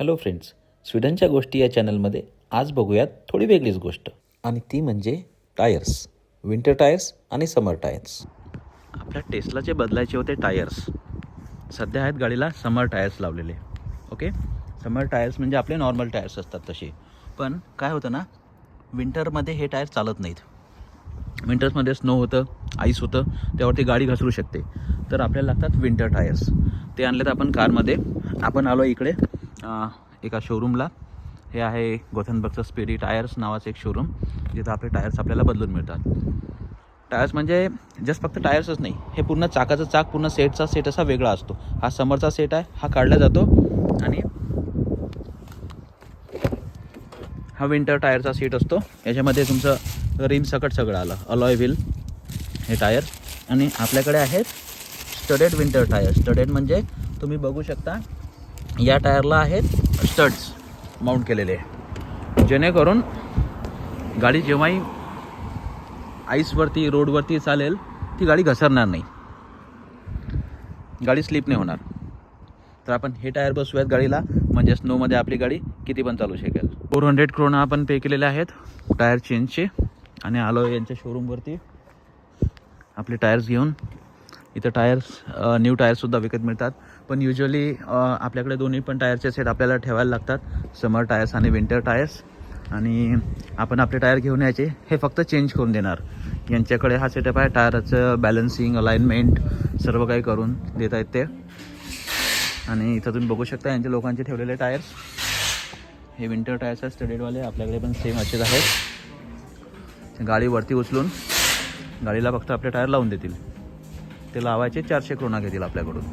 Hello friends स्वीडनच्या गोष्टी या चॅनलमध्ये आज बघूयात थोडी वेगळीच गोष्ट. आणि ती म्हणजे टायर्स विंटर टायर्स आणि समर टायर्स. आपल्या टेस्लाचे बदलायचे होते टायर्स सध्या आहेत गाडीला समर टायर्स लावलेले. ओके? समर टायर्स म्हणजे आपले नॉर्मल टायर्स असतात तसे. पण काय होतं ना विंटरमध्ये हे टायर चालत नाहीत. विंटर्समध्ये स्नो होतं आईस होतं त्यावरती गाडी घसरू शकते. तर आपल्याला लागतात विंटर टायर्स. ते आणले तर आपण कारमध्ये. आपण आलो इकडे. एका शोरूमला हे आहे गोथनबर्गचं स्पेडी टायर्स नावाचं एक शोरूम जिथं आपले टायर्स आपल्याला बदलून मिळतात. टायर्स म्हणजे जस्ट फक्त टायर्सच नाही हे पूर्ण चाकाचं चाक पूर्ण सेटचा सेट असा वेगळा असतो. हा समरचा सेट आहे हा काढला जातो आणि हा विंटर टायरचा सीट असतो. याच्यामध्ये तुमचं रिम सकट सगळं आलं. अलॉय व्हील हे टायर आणि आपल्याकडे आहेत स्टडेड विंटर टायर स्टडेड म्हणजे तुम्ही बघू शकता या टायरला आहेत स्टड्स माउंट केलेले. जेणेकरून गाडी जेव्हाही आईसवरती रोडवरती चालेल ती गाडी घसरणार नाही. गाडी स्लिप नाही होणार. तर आपण हे टायर बसूयात गाडीला म्हणजे स्नोमध्ये आपली गाडी किती पण चालू शकेल. फोर हंड्रेड क्रोना आपण पे केलेले आहेत टायर चेंजचे. आणि आलो यांच्या शोरूमवरती आपले टायर्स घेऊन. इथं टायर्स न्यू टायर्ससुद्धा विकत मिळतात. पण युजली आपल्याकडे दोन्ही पण टायरचे सेट आपल्याला ठेवायला लागतात. समर टायर्स आणि विंटर टायर्स आणि आपण आपले टायर घेऊन यायचे. हे फक्त चेंज करून देणार. यांच्याकडे हा सेटअप आहे. टायरचं बॅलन्सिंग अलाइनमेंट सर्व काही करून देत आहेत ते. आणि इथं तुम्ही बघू शकता यांच्या लोकांचे ठेवलेले टायर्स हे विंटर टायर्स आहेत. स्टडीडवाले आपल्याकडे पण सेम असेच आहेत. गाडी वरती उचलून गाडीला फक्त आपले टायर लावून देतील. ते लावायचे चारशे क्रोना घेतील आपल्याकडून.